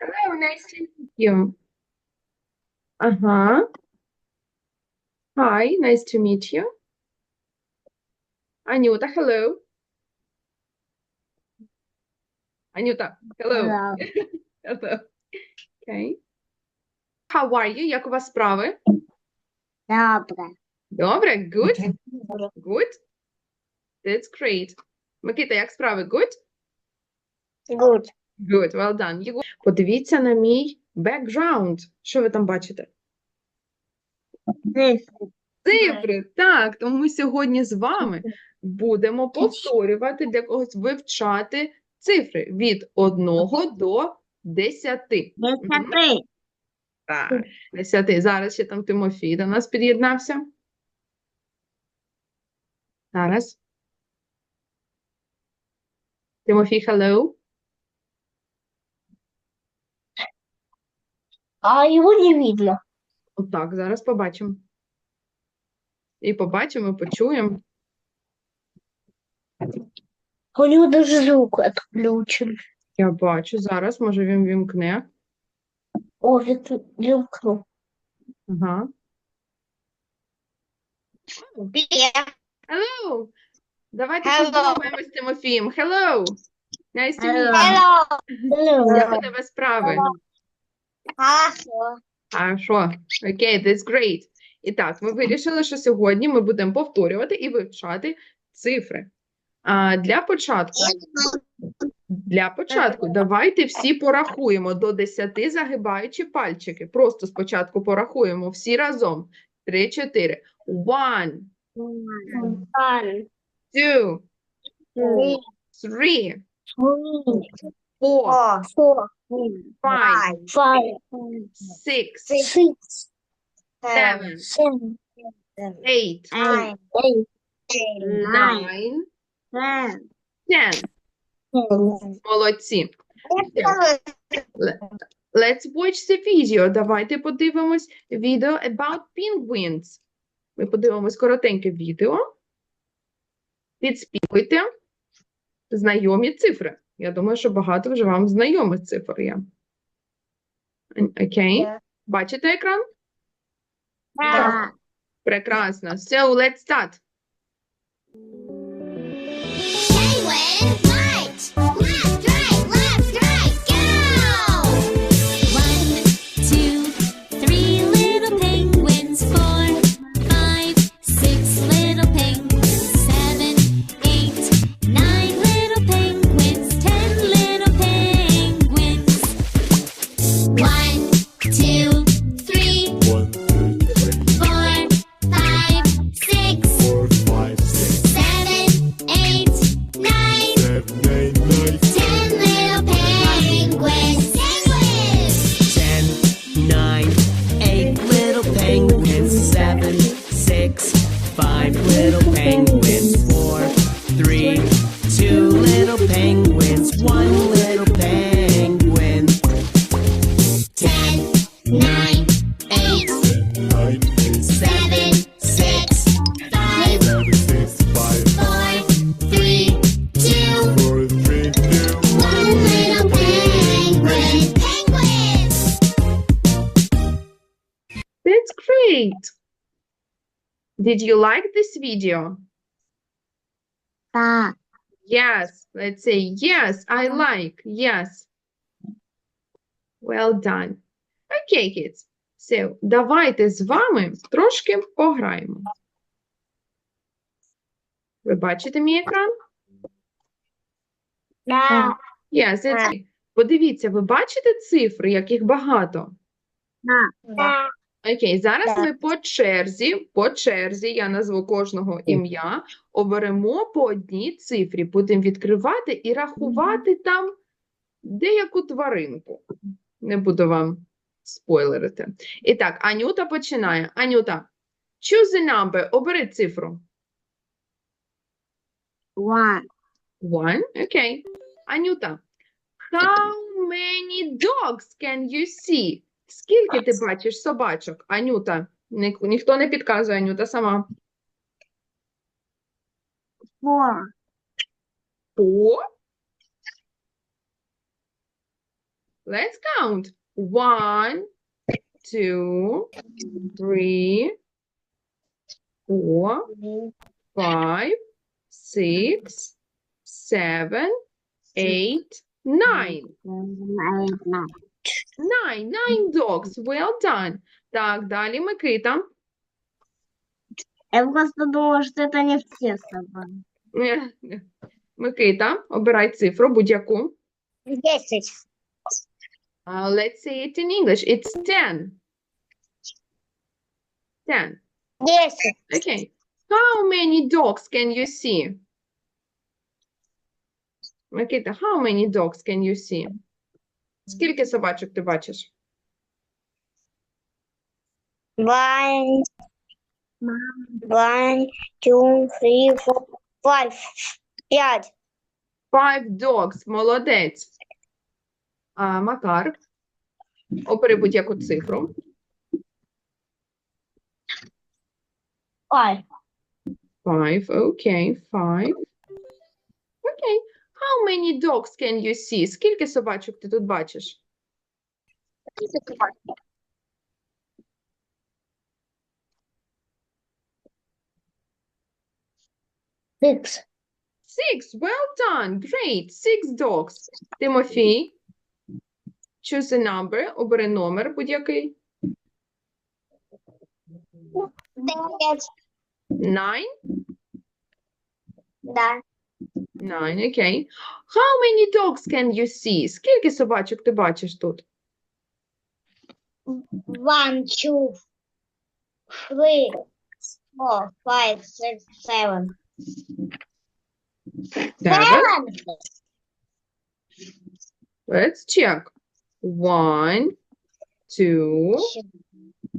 Hello, nice to meet you. Ага. Hi, nice to meet you. Анюта, hello. Анюта, hello. Hello. Okay. How are you? Як у вас справи? Добре. Добре, good, good. That's great. Микита, як справи? Good? Good. Good, well done. Єгор, Подивіться на мій background. Що ви там бачите? Цифри, так, тому ми сьогодні з вами будемо повторювати для когось вивчати цифри від 1 до 10. Десяти. Так, 10. Зараз ще там Тимофій до нас під'єднався. Зараз. Тимофій, hello. А его не видно. Отак, зараз побачимо. І побачимо, і почуємо. У него даже звук отключен. Я бачу зараз, може він вімкне. О, вик- вимкнул. Ага. Hello! Давайте Hello. з Тимофієм. Hello! Nice to meet you. Hello. Як у тебе справи? А що? Окей, that's great. І так, ми вирішили, що сьогодні ми будемо повторювати і вивчати цифри. А Для початку для початку давайте всі порахуємо до 10, загибаючи пальчики. Просто спочатку порахуємо всі разом. 3, 4. 1, 2, 3, 4, five, five, six, six, seven, seven, eight, eight, eight, nine, nine, ten, ten. ten. Молодці. Let's watch the video. Давайте подивимось відео about penguins. Ми подивимось коротеньке відео. Підспівуйте знайомі цифри. Я думаю, що багато вже вам знайомих цифр є. Окей. Так. Бачите екран? Yeah. Прекрасно. So, let's start. Did you like this video? Да. Yes, let's say yes, I like. Yes. Well done. Okay, kids. So, давайте з вами трошки пограємо. Ви бачите мій екран? Да. Yes, it's. Подивіться, ви бачите цифри, яких багато? Да. Окей, зараз Так. ми по черзі, по черзі, я назву кожного ім'я, оберемо по одній цифрі, будемо відкривати і рахувати там деяку тваринку. Не буду вам спойлерити. І так, Анюта починає. Анюта, choose a number, обери цифру. One. One, окей. Анюта, how many dogs can you see? Скільки ти бачиш собачок? Анюта, Ні- ніхто не підказує, Анюта сама. Four. Four. Let's count. One, two, three, four, five, six, seven, eight, nine. Nine, nine dogs. Well done. Так, далі Микита. Я просто думала, что это не все собаки. Е, Микита, обирай цифру будь-яку. Десять. Uh, let's say it in English. It's 10. 10. Десять. Okay. How many dogs can you see? Микита, how many dogs can you see? Скільки собачок ти бачиш? One, one, two, three, four, five, пять. Five dogs. Молодець. А, Макар, обери будь-яку цифру. Five. Five. Okay, five. Okay. How many dogs can you see? Скільки собачок ти тут бачиш? Six. Six. Well done. Great. Six dogs. Тимофій. Choose a number. Обери номер будь-який. Девять. Nine. Да. Nine. Okay. How many dogs can you see? Скільки собачок ти бачиш тут? One, two, three, four, five, six, seven. Seven. Let's check. One, two,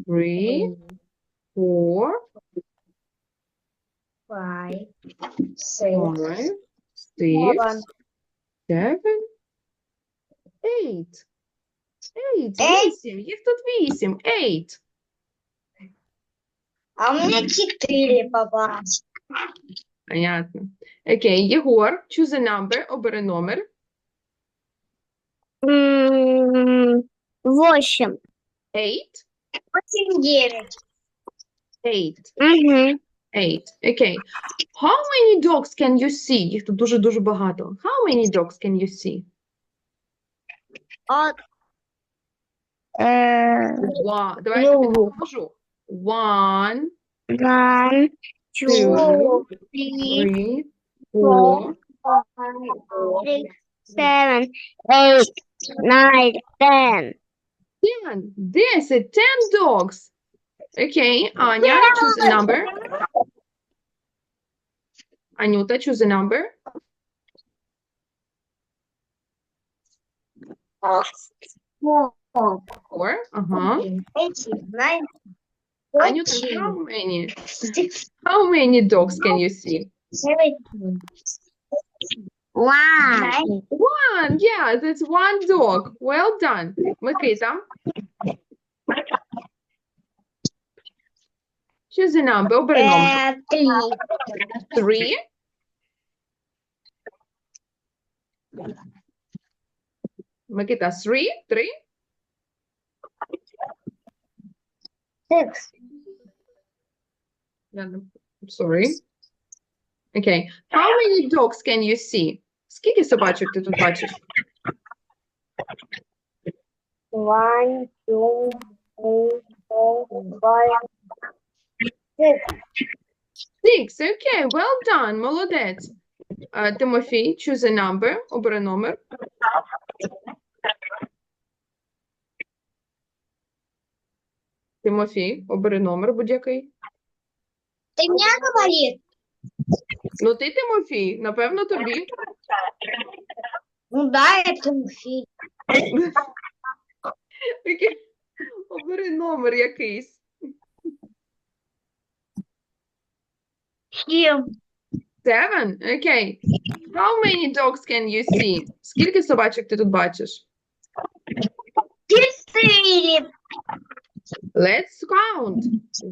three, four, Five, five, six, six, seven, seven, eight. Eight. Eight. Вісім. Їх тут вісім. Eight. А у меня четыре попалось. Понятно. Окей, Єгор, choose a number, обери номер. Восемь. Eight. Восемь, девять. Eight. Угу. Eight. Окей. How many dogs can you see? Їх тут дуже-дуже багато. How many dogs can you see? От. Э, One. Давай я тобі Ну. допоможу. One, One, two, two, three, three, four, four, six, seven, eight, nine, ten. ten. Десять. Ten dogs. Окей. Аня, choose a number. Анюта, choose a number. Four, Four. Ага. eight, nine, Анюта, fourteen, how many? six, How many dogs can you see? seven, one. One. Yeah, that's one dog. Well done. Микита. Choose a number. Обери номер. Э, Три. Three. Микита, three. Three. Six. Yeah, no, Sorry. Okay. How many dogs can you see? Скільки собачок ти тут бачиш? One, two, three, four, five, six. Six. Okay, well done. Молодець. Тимофій, choose a number. Обери номер. Тимофій, обери номер будь-який. Ты меня говоришь? Ну, ти, Тимофій, напевно, тобі. Ну да, фильм. Окей. Обери номер якийсь. Семь. Seven? Окей. How many dogs can you see? Скільки собачок ти тут бачиш? Четыре. Let's count.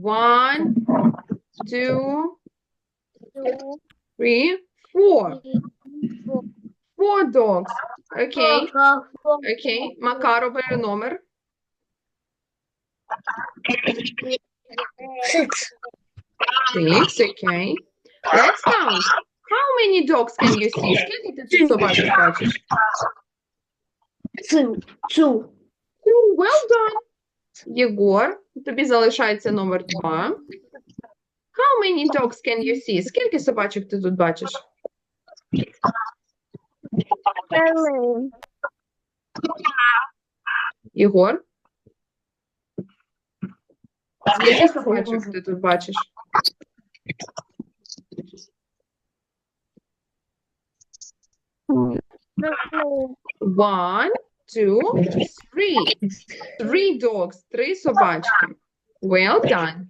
One, two, three, four. Four dogs. Окей, Four, four, окей. Макар обере номер. Six, окей. Let's count. How many dogs can you see? Скільки ти тут собачок бачиш? two, two. Two, well done. Єгор, тобі залишається номер два. How many dogs can you see? Скільки собачок ти тут бачиш? Three. Єгор? Скільки собачок ти тут бачиш? One, two, three. Three dogs, три собачки. Well done.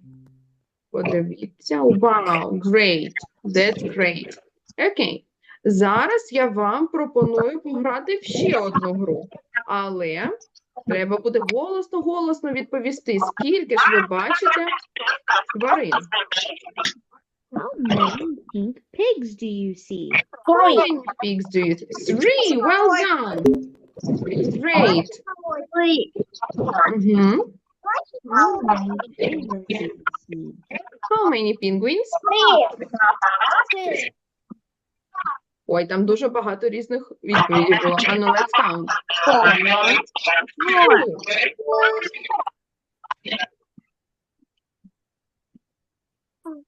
Подивіться. Wow, great. That's great. Окей. Зараз я вам пропоную пограти в ще одну гру. Але треба буде голосно-голосно відповісти, скільки ж ви бачите тварин. How many pink pigs do you see? How many pigs do you see? Three. Well done. Great. Three. Мгм. How many penguins do you see? How many penguins? Three. Ой, там дуже багато різних відповідей було. А ну, let's count.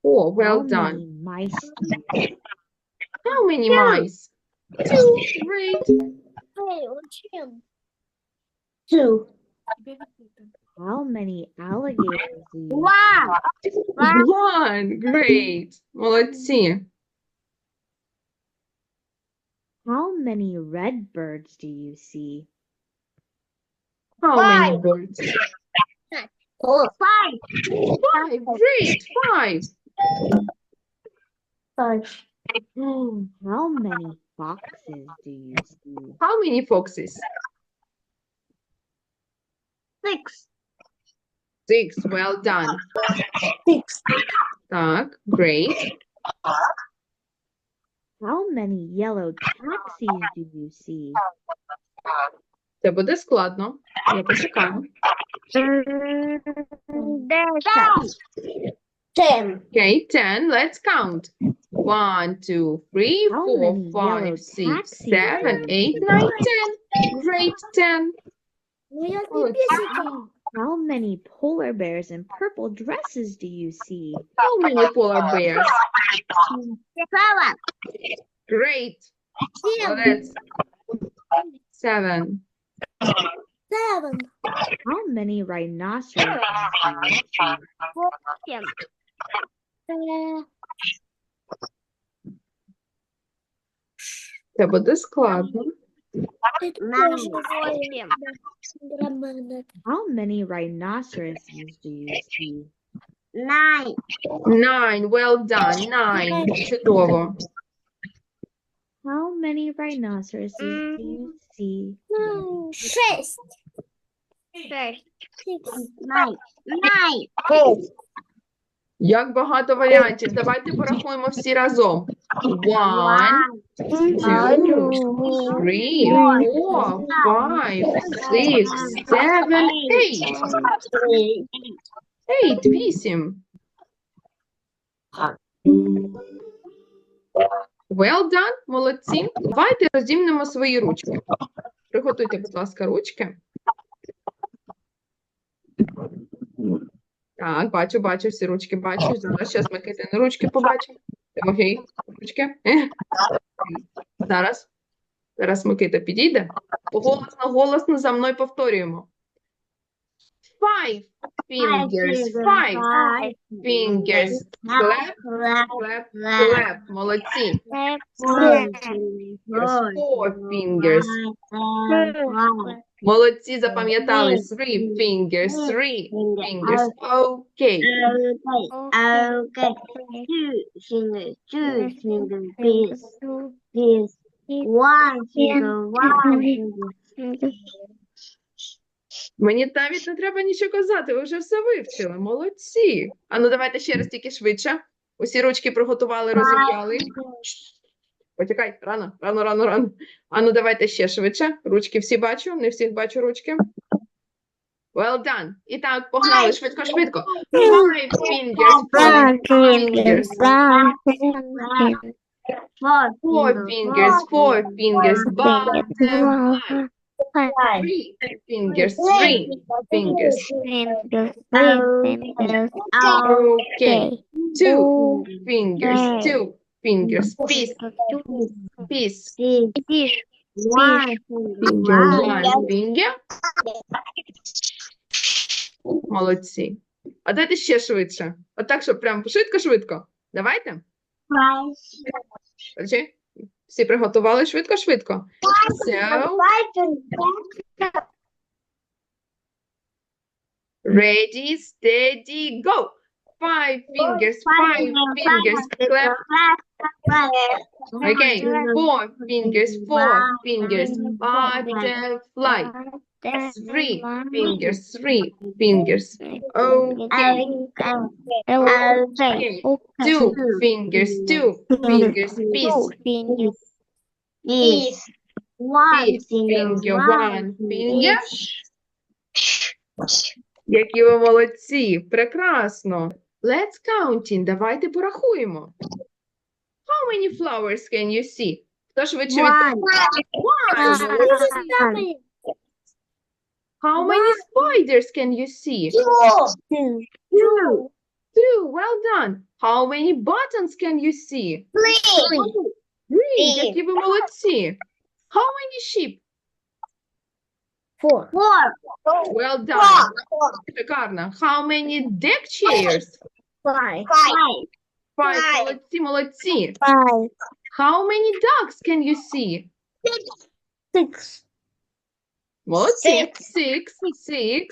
Oh, well How done. Mice. How many yeah. mice? Two, three. Hey, great. Two. How many alligators do you Wow. One, great. Well, let's see. How many red birds do you see? How Five. many birds? Four. Five. Five. Great. Five. Five. Oh, How many foxes do you see? How many foxes? Six. Six. Well done. Six. Так, great. How many yellow taxis do you see? Це буде складно. Я почекаю. Ten. Okay, ten. Let's count. One, two, three, How four, many five, yellow six, taxis seven, are eight, nine, ten. Great, ten. How many polar bears in purple dresses do you see? How many polar bears? Seven. Great. So that's seven. Seven. How many rhinoceroses do you see? Fourteen. Це буде складно. Nine. How many rhinoceroses do you see? Nine. Nine. Well done. Nine. Чудово. How many rhinoceroses do you see? Шесть. Шесть. Nine. Nine. Як багато варіантів. Давайте порахуємо всі разом. One, two, three, four, five, six, seven, eight. Eight. Вісім. Well done, молодці. Давайте розімнемо свої ручки. Приготуйте, будь ласка, ручки. Так, бачу, бачу, всі ручки бачу. Зараз зараз Микитини ручки побачимо. Тимофій, ручки. Зараз. Зараз Микита підійде. Голосно, голосно за мною повторюємо. Five fingers, five fingers. Clap, clap, clap. Молодці. Four fingers. Молодці, запам'ятали. Three fingers, three fingers. Окей. Okay. Two fingers, two fingers, this, this. One finger, one finger. Мені навіть не треба нічого казати, ви вже все вивчили. Молодці. А ну давайте ще раз тільки швидше. Усі ручки приготували, розім'яли. Почекай, рано, рано, рано, рано. Ану, давайте ще швидше. Ручки всі бачу, не всіх бачу ручки. Well done. І так, погнали, швидко, швидко. Five fingers, five fingers. Four fingers, four fingers, butterfly. Five. Three fingers, three fingers. Okay. Two fingers, two fingers. Peace, peace. Six. One Finger, one finger. Молодці. А дайте ще швидше. Отак, щоб прям швидко-швидко. Давайте. Five. Подожди. Всі приготували швидко-швидко. So, ready, steady, go. Five fingers, five fingers, clap. Okay, four fingers, four fingers, butterfly. Three fingers, three fingers. Okay, okay. Two fingers, two fingers, peace. Is one finger, one one finger. Які ви молодці! Прекрасно! Let's counting. Давайте порахуємо. How many flowers can you see? Хто швидше One. відповідає? How many spiders can you see? Two. Two. Two. Well done. How many buttons can you see? Three. Які ви молодці. How many sheep? Four. Four. Well done. Шикарно. How many deck chairs? Five. Five. Five. Five. Молодці, молодці. Five. How many ducks can you see? Six. Молодці. Six. Six. Six.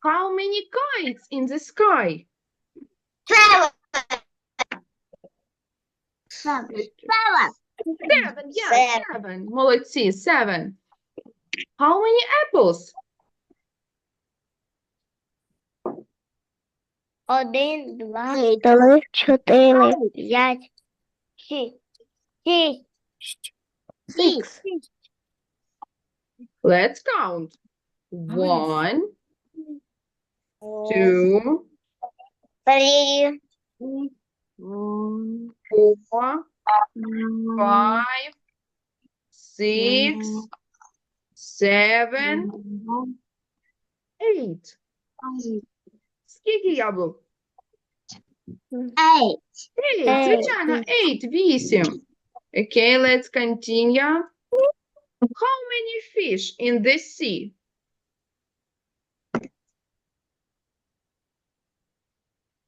How many kites in the sky? Seven. Seven. Seven. Seven. Yeah, seven. Молодці. Seven. How many apples? Один, два, три, чотири, п'ять, шість, шість, six, Let's count. One, two, три, four, five, six, seven, eight. Скільки яблук? eight, Eight, Eight. звичайно, eight, вісім. Okay, let's continue. How many fish in the sea?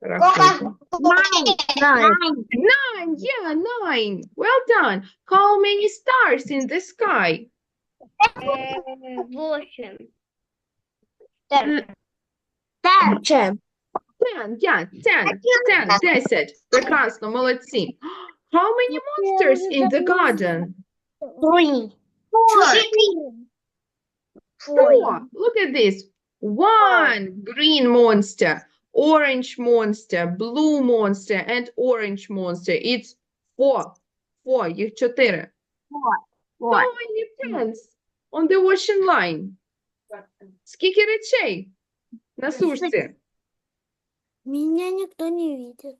Рахуйте. nine, Nine, yeah, nine. Well done. How many stars in the sky? восемь, ten, ten, Ten, yeah, ten, ten, десять. Прекрасно, молодці. How many monsters in the garden? three, four, Four. Look at this. One green monster, orange monster, blue monster, and orange monster. It's four. Four. Їх чотири. four, How many pens on the ocean line? Скільки речей на сушці? Меня никто не видит.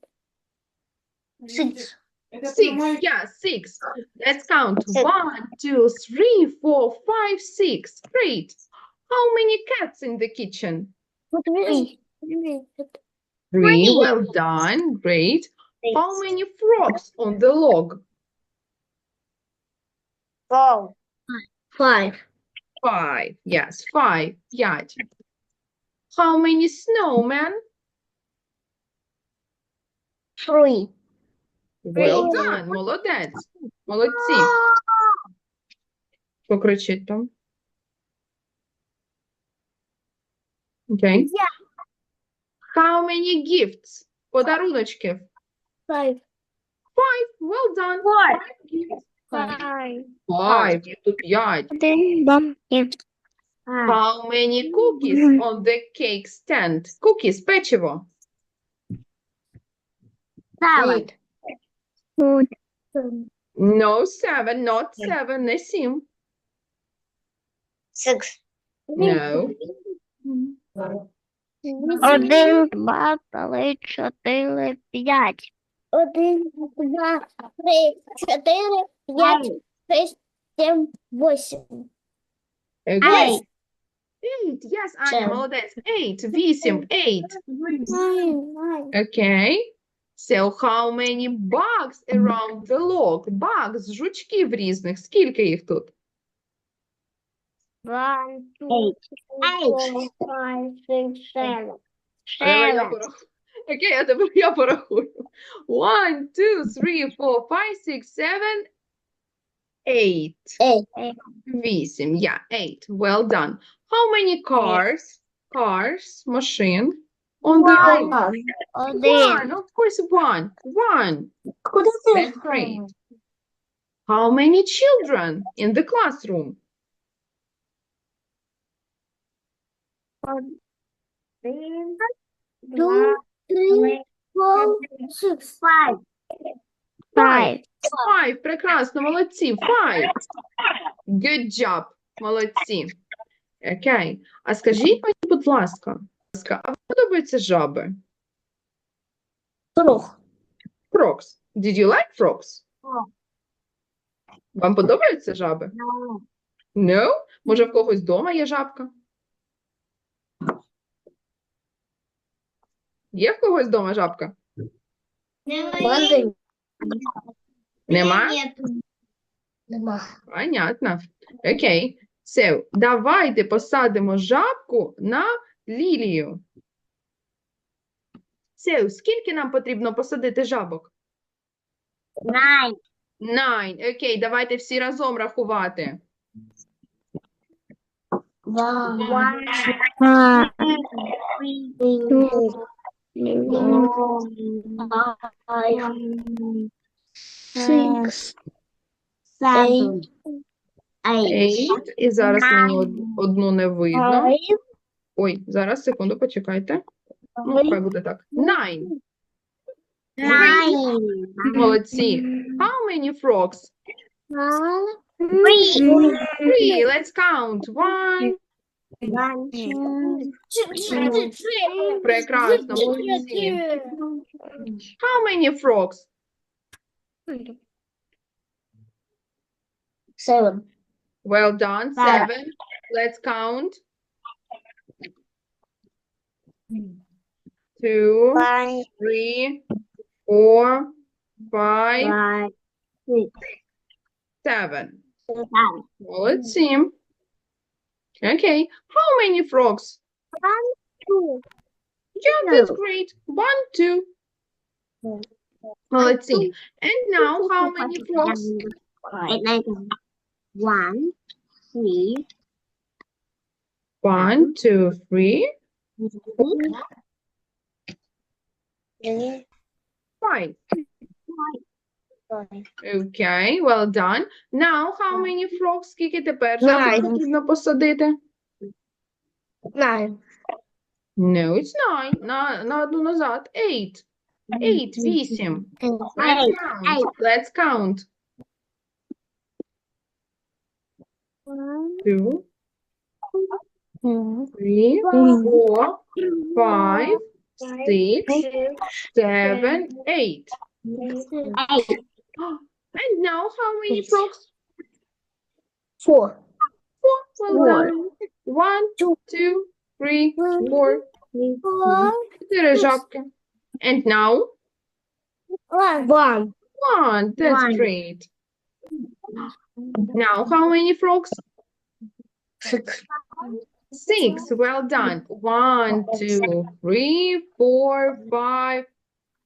Six. Six. Yeah, six. Let's count. One, two, three, four, five, six. Great. How many cats in the kitchen? Three. Three. Well done. Great. How many frogs on the log? Four. Five. Five. Yes, five. П'ять. How many snowmen? Three. Well done. Молодець. Молодці. Покричіть там. Okay. How many gifts? Подаруночків. Five. Five. Well done. Five gifts. Five. Five. Тут п'ять. How many cookies on the cake stand? Cookies, печиво. Seven. No, seven, not seven, не сім. Six. No. Один, два, три, чотири, п'ять. Один, два, три, чотири, п'ять, шість, сім, вісім. Okay. Eight, yes, Аня, Seven. молодець. Eight, вісім, eight. Okay. So how many bugs around the log? Bugs, жучки в різних. Скільки їх тут? One, two, three, four, five, six, seven. Seven. Окей, я тебе я порахую. One, two, three, four, five, six, seven, eight. Eight. Вісім. Yeah, eight. Well done. How many cars? Cars, машин. On the road. Один. One, of course, one. One. Куди That's great. How many children in the classroom? Один, Two, three, four, six, five. five. Five. Прекрасно, молодці. Five. Good job. Молодці. Окей. А скажіть мені, будь ласка, а вам подобаються жаби? Круг. Frogs. Did you like frogs? Вам подобаються жаби? No? Може, в когось вдома є жабка? Є в когось вдома жабка? Нема? Нема. Понятно. Окей. So, давайте посадимо жабку на лілію. So, скільки нам потрібно посадити жабок? Nine. Nine. Окей, давайте всі разом рахувати. One. Two, Five. six, Seven. Eight. Eight. І зараз мені одну не видно. Five. Ой, зараз, секунду, почекайте. Ну, хай буде так. Nine. Nine. Молодці. How many frogs? Three. Three. Let's count. One. One, two, Прекрасно, молодці. How many frogs? Seven. Well done. Five. Seven. Let's count. Two, three, four, five, six, seven. seven. seven. let's see. Okay. How many frogs? One, two. Yeah, that's great. One, two. Well, let's see. And now, how many frogs? One, three. One, two, three. five. Okay, well done. Now, how many frogs? Скільки тепер жабок Nine. потрібно посадити? nine, No, it's nine. На, на одну назад. Eight. Eight, вісім. Let's Eight. count. Let's count. Two, three, four, five, six, seven, eight. Eight. And now, how many frogs? Four. Four. Well Four. done. One, Two. two, three, four, Four. чотири жабки. And now, One. One. one. That's One. great. Now, how many frogs? Six. Six. Well done. One, two, three, four, five,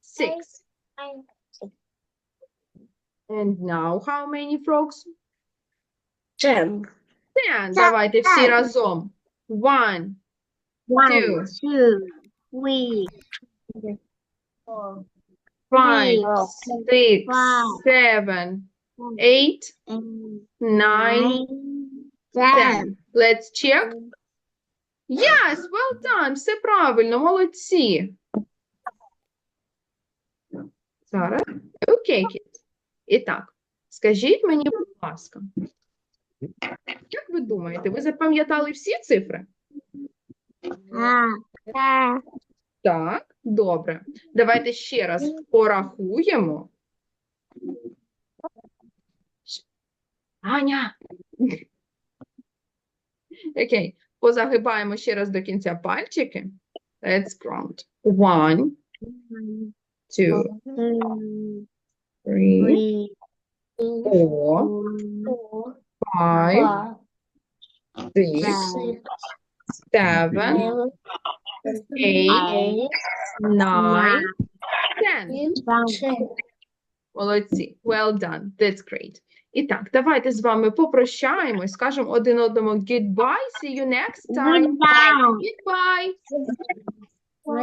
six. And now, how many frogs? Ten. Ten. Давайте всі разом. One, One, Two. two, three, four, five, six, Five. seven, eight, and nine, ten. ten. Let's check. Yes, well done. Все правильно, молодці. Зараз. Окей, kids. І так, Скажіть мені, будь ласка, як ви думаєте, ви запам'ятали всі цифри? Так, добре. Давайте ще раз порахуємо. Аня. Окей, позагибаємо ще раз до кінця пальчики. Let's count. One, two, three, four, five, six, seven, eight, nine, ten. Молодці. Well done. That's great. І так, давайте з вами попрощаємось, скажемо один одному goodbye, see you next time. Goodbye. Goodbye.